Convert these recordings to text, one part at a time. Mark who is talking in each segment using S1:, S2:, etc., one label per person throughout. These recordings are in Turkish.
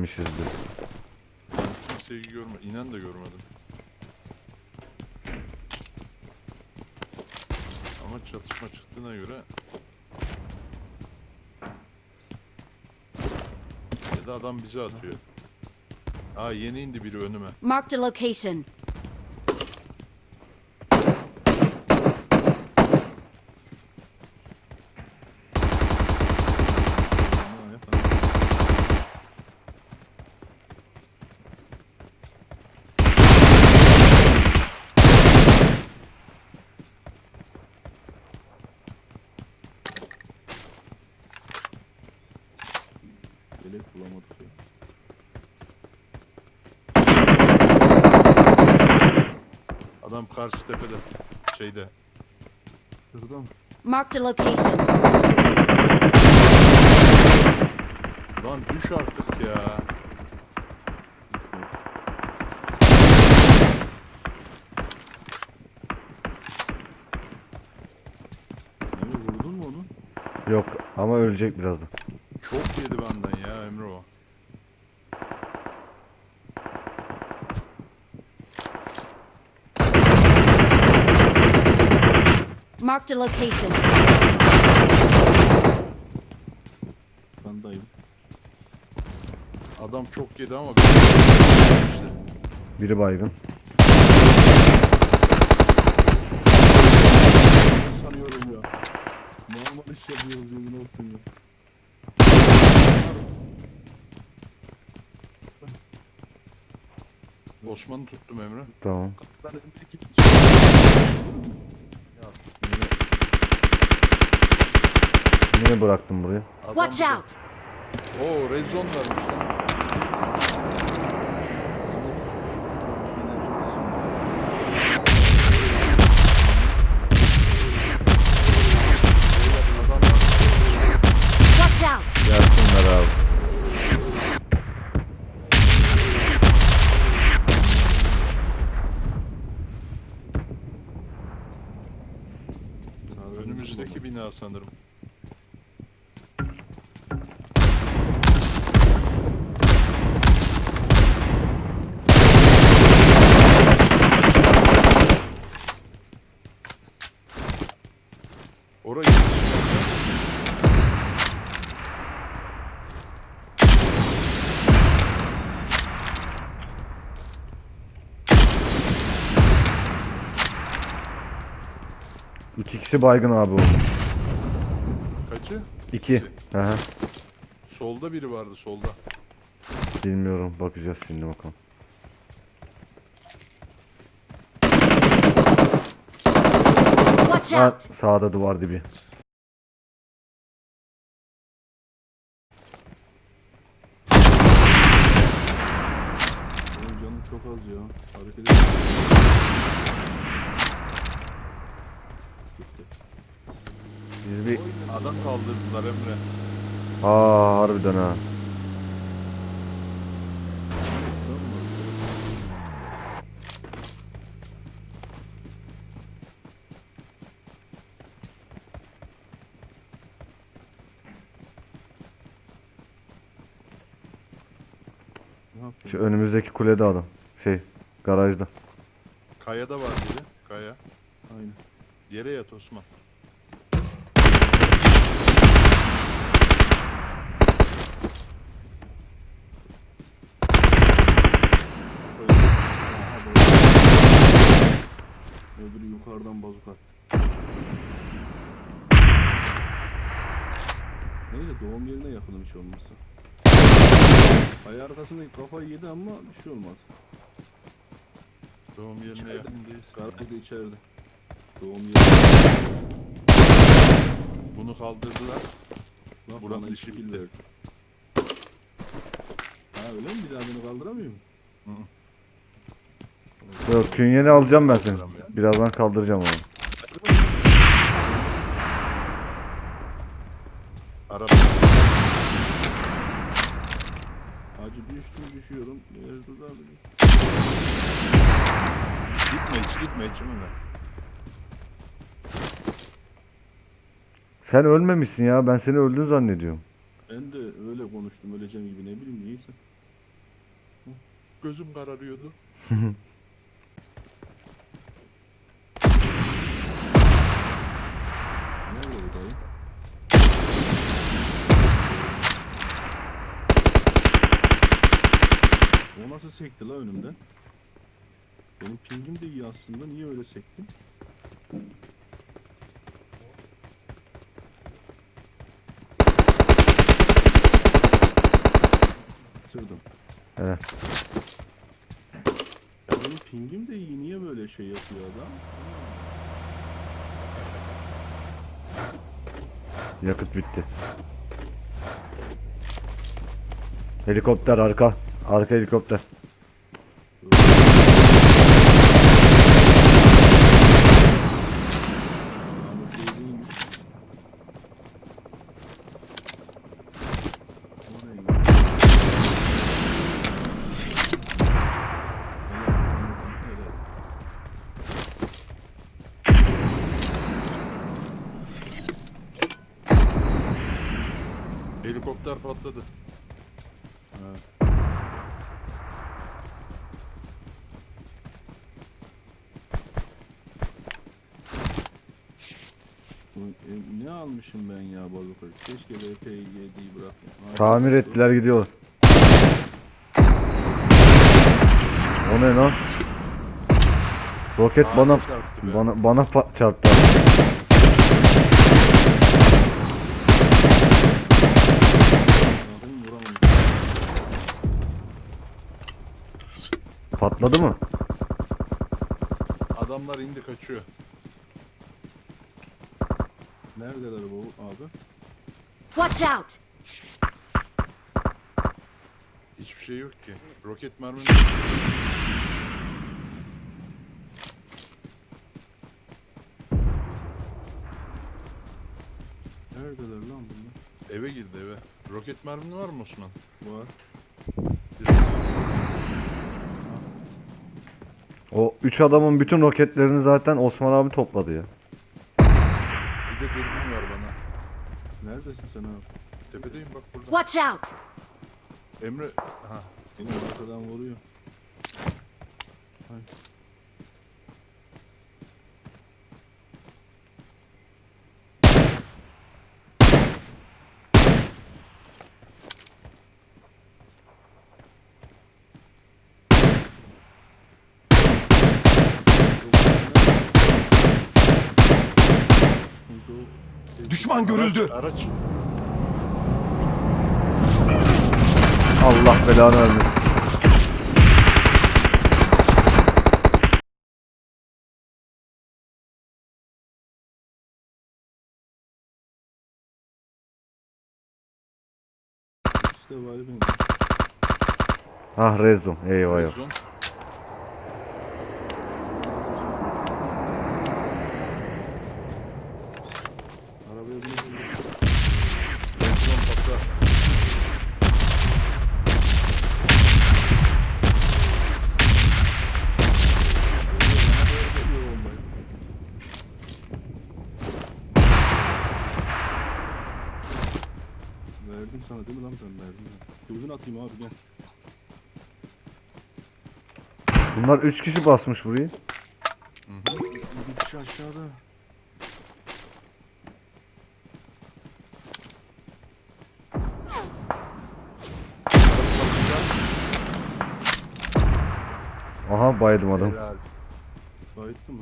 S1: gelmişizdir.
S2: Ben kimseyi görme, inen de görmedim. Ama çatışma çıktığına göre ya da adam bize atıyor. Aa yeni indi biri önüme.
S3: Marked a location.
S4: Ama yapalım. Yelek bulamadık ya.
S2: Adam karşı tepede. Şeyde.
S4: Mı?
S3: Marked a location.
S2: Lan düş artık ya.
S4: Emre vurdun mu onu?
S1: Yok ama ölecek birazdan.
S2: Çok yedi benden ya Emre o.
S3: Marked a location.
S4: Ben dayım.
S2: Adam çok yedi ama
S1: Biri baygın.
S4: sanıyorum ya. Normal iş yapıyoruz yemin olsun ya.
S2: Osman'ı tuttum Emre.
S1: Tamam.
S4: Ben bir iki
S1: Niye bıraktım burayı?
S2: Adam
S3: Watch out!
S2: Oo red zone vermiş lan. Adam
S3: Watch out!
S1: Gelsinler abi.
S2: önümüzdeki bina sanırım. Orayı
S1: İki kişi baygın abi oldu.
S2: kaçı?
S1: İki.
S2: İkisi.
S1: Hı.
S2: Solda biri vardı solda.
S1: Bilmiyorum bakacağız şimdi bakalım.
S3: Watch
S1: Ha,
S3: out!
S1: sağda duvar dibi.
S4: Benim canım çok az ya. Hareket edemiyorum.
S2: Adam kaldırdılar Emre.
S1: Aa harbiden ha. Şu önümüzdeki kulede adam. Şey garajda.
S2: Kayada var biri. Kaya.
S4: Aynen.
S2: Yere yat Osman.
S4: Aha, böyle. Öbürü yukarıdan bazuka. Neyse doğum yerine yakınım hiç olmazsa. Ay arkasındaki kafayı yedi ama bir şey olmaz.
S2: Doğum yerine
S4: İçeride.
S2: yakın değilsin.
S4: Garajda içeride. Doğum yeri.
S2: Bunu kaldırdılar.
S4: Bak
S2: Buranın
S4: bana
S2: işi bitti.
S4: Ha öyle mi? Bir daha beni kaldıramıyor mu?
S1: Yok künyeni alacağım ben seni. Birazdan kaldıracağım onu.
S2: Araba.
S4: Acı düştüm düşüyorum. Yerde daha bile.
S2: Gitme hiç gitme hiç Emre.
S1: Sen ölmemişsin ya. Ben seni öldün zannediyorum.
S4: Ben de öyle konuştum öleceğim gibi ne bileyim neyse.
S2: Gözüm kararıyordu.
S4: Nerede bu dayı? O nasıl sekti la önümden? Benim pingim de iyi aslında. Niye öyle sektim? Bitirdim.
S1: Evet.
S4: Benim pingim de iyi. Niye böyle şey yapıyor adam?
S1: Yakıt bitti. Helikopter arka. Arka helikopter.
S4: Yağmur şey değilmiş. Oraya gidiyor. Evet, evet.
S2: Helikopter patladı.
S4: Evet. Bu, e, ne almışım ben ya balık Keşke RPG'yi bırakmayayım.
S1: Tamir ettiler gidiyorlar. O ne lan? Roket
S2: Ağaca
S1: bana
S2: çarptı be.
S1: bana bana pa- çarptı.
S4: Bakayım vuramadım.
S1: Patladı mı?
S2: Adamlar indi kaçıyor.
S4: Neredeler bu abi?
S3: Watch out!
S2: Hiçbir şey yok ki. Roket merminin
S4: Neredeler lan bunlar?
S2: eve girdi eve. Roket mermin var mı Osman?
S4: Var.
S1: O üç adamın bütün roketlerini zaten Osman abi topladı ya.
S2: Bir de dürbün var bana.
S4: Neredesin sen abi?
S2: Tepedeyim bak burada.
S3: Watch out!
S2: Emre. Ha.
S4: Beni arkadan vuruyor. Hay.
S5: Düşman görüldü.
S2: Araç.
S1: Allah belanı vermesin.
S4: İşte var benim.
S1: Ah Rezdum. Eyvah eyvah.
S2: Zon.
S4: Arabaya binip
S2: Zon patlar.
S4: Verdim sana değil mi lan ben verdim. ya. Dürbün atayım abi gel.
S1: Bunlar üç kişi basmış burayı.
S4: Bir kişi aşağıda.
S1: Aha baydım adam.
S2: Helal.
S4: Bayıttı mı?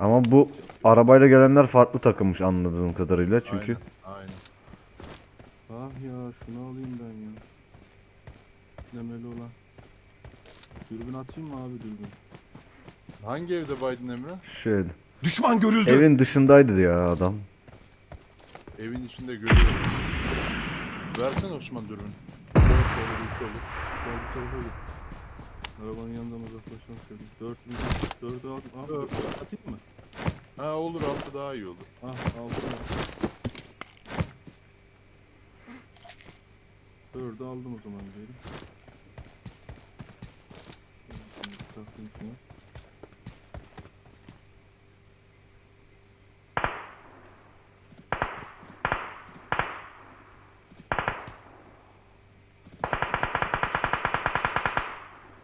S1: Ama bu arabayla gelenler farklı takılmış anladığım kadarıyla çünkü.
S2: Aynen.
S4: Ya şunu alayım ben ya. Demeli olan. Dürbün atayım mı abi dürbün?
S2: Hangi evde Biden Emre?
S1: Şöyle.
S5: Düşman görüldü.
S1: Evin dışındaydı ya adam.
S2: Evin içinde görüyorum. Versene Osman dürbün. Dört olur, üç olur.
S4: Gel bu tarafa git. Arabanın yanından uzaklaşmak istedim. Dört mü? Dördü at. Ah,
S2: Dört.
S4: atayım mı?
S2: Ha olur altı daha iyi olur.
S4: Ah altı. Aldım o zaman diyelim.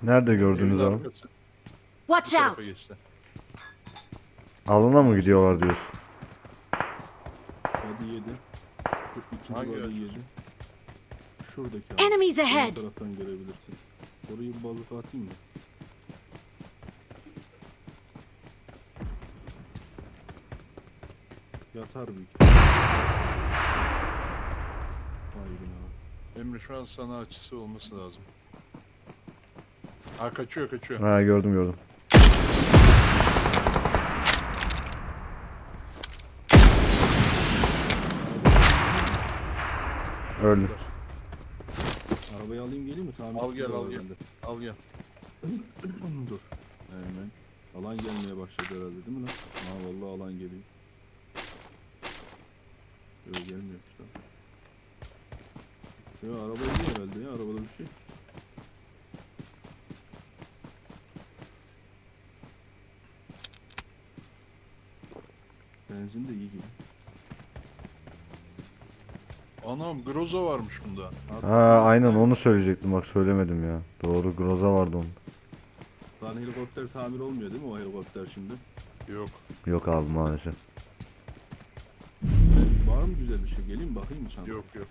S1: Nerede gördünüz
S2: Evin
S1: abi?
S2: arkası.
S3: Watch
S2: Bu tarafa
S3: out!
S2: geçti.
S1: Alana mı gidiyorlar diyorsun?
S4: Body yedi. Şu ikinci
S2: Hangi
S4: body yedi. Şuradaki abi.
S3: Enemies ahead!
S4: taraftan görebilirsin. Orayı bir balık atayım mı? Yatar büyük. Abi.
S2: Emre şu an sana açısı olması lazım. Ha kaçıyor kaçıyor.
S1: Ha gördüm gördüm. Öldü.
S4: Arabayı alayım geleyim mi? Tamir
S2: Al gel, al gel. Al gel.
S4: Dur. Hemen. Alan gelmeye başladı herhalde değil mi lan? Ha vallahi alan geliyor. Yok gelmiyormuş lan. Ya araba iyi herhalde ya arabada bir şey. Benzin de iyi gibi.
S2: Anam Groza varmış bunda.
S1: Ha aynen onu söyleyecektim bak söylemedim ya. Doğru Groza vardı onun.
S4: Lan helikopter tamir olmuyor değil mi o helikopter şimdi?
S2: Yok.
S1: Yok abi maalesef.
S4: Var mı güzel bir şey? Geleyim bakayım mı çantaya?
S2: Yok yok.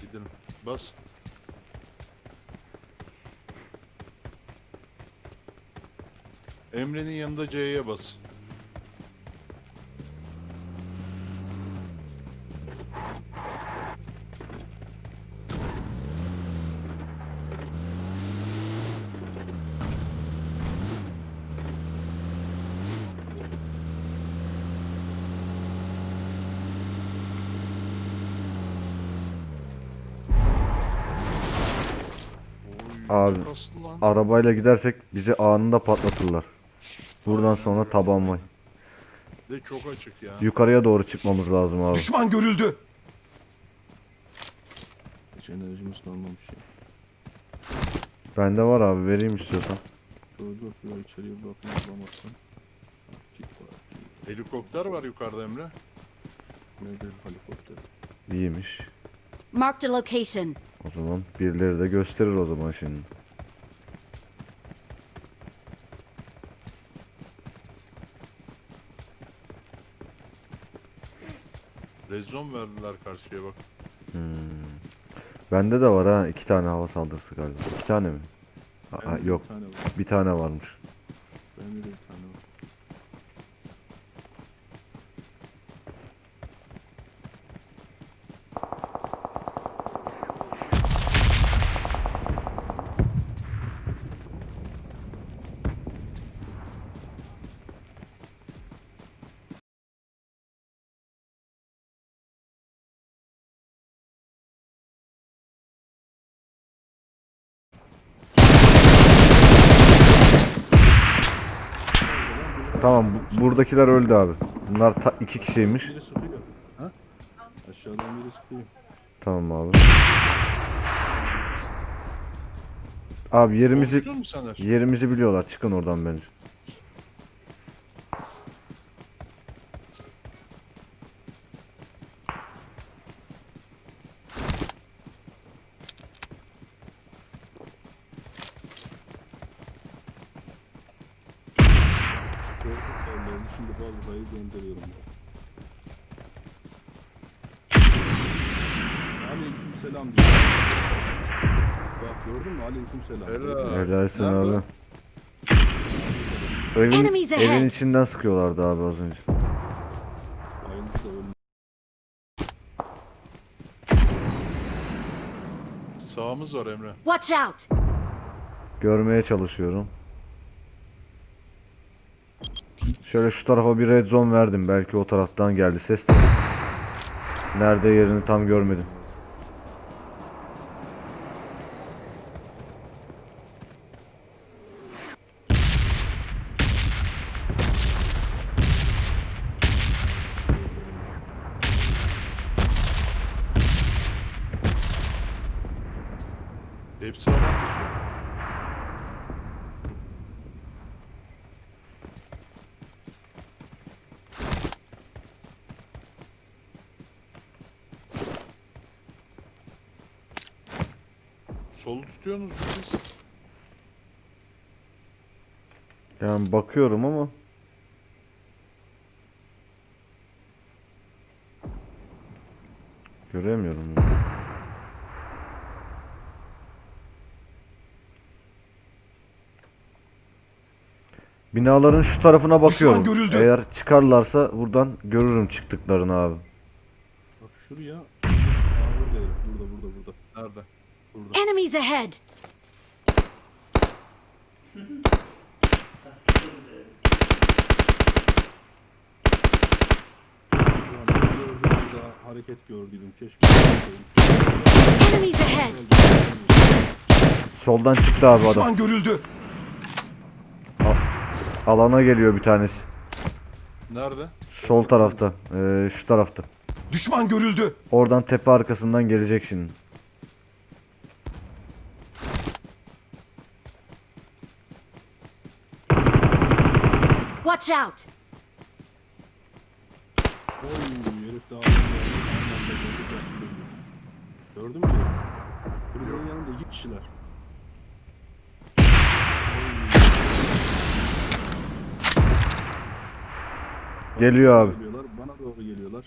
S2: Gidelim. Bas. Emre'nin yanında C'ye bas.
S1: Abi? Arabayla gidersek bizi anında patlatırlar. Buradan sonra taban vay.
S2: De çok açık ya.
S1: Yukarıya doğru çıkmamız lazım abi.
S5: Düşman görüldü.
S4: Hiç enerjimiz kalmamış ya.
S1: Bende var abi vereyim istiyorsan.
S4: Dur dur şuraya içeriye var. kit.
S2: Helikopter var yukarıda Emre.
S4: Nerede helikopter?
S1: İyiymiş.
S3: Marked a location.
S1: O zaman birileri de gösterir o zaman şimdi.
S2: Rezon verdiler karşıya bak.
S1: Bende de var ha iki tane hava saldırısı galiba. İki tane mi? Aa, yok
S4: Bir tane var.
S1: bir tane varmış.
S4: Bende de bir tane var.
S1: Tamam bu- buradakiler öldü abi. Bunlar ta- iki kişiymiş.
S4: Biri sıkıyor.
S2: Ha?
S4: Aşağıdan biri sıkıyor.
S1: Tamam abi. Abi yerimizi yerimizi biliyorlar. Çıkın oradan bence.
S4: Gönderiyorum. Aleyküm selam diyor. Bak gördün mü? Aleyküm selam.
S2: Helal.
S1: Helalsin
S2: Nerede?
S1: abi. Evin,
S3: Enemies ahead.
S1: evin içinden sıkıyorlardı abi az önce.
S4: Bayıldı da ölmüş.
S2: Sağımız var Emre.
S3: Watch out!
S1: Görmeye çalışıyorum. Şöyle şu tarafa bir red zone verdim. Belki o taraftan geldi ses de. Nerede yerini tam görmedim.
S2: Solu tutuyorsunuz siz?
S1: Yani bakıyorum ama göremiyorum. ya. Binaların şu tarafına bakıyorum.
S5: görüldü.
S1: Eğer çıkarlarsa buradan görürüm çıktıklarını abi.
S4: Bak şuraya. Aa. Burada burada burada.
S2: Nerede?
S4: Burada.
S3: Enemies ahead!
S4: Hareket gördüydüm. Keşke.
S3: Enemies ahead!
S1: Soldan çıktı abi adam.
S5: Düşman görüldü.
S1: Alana geliyor bir tanesi.
S2: Nerede?
S1: Sol tarafta. Ee, şu tarafta.
S5: Düşman görüldü.
S1: Oradan tepe arkasından gelecek şimdi.
S3: Watch out!
S4: Oy herif daha. Gördün mü? Kulübenin yanında iki kişiler.
S1: Geliyor abi.
S4: Geliyorlar, bana doğru geliyorlar.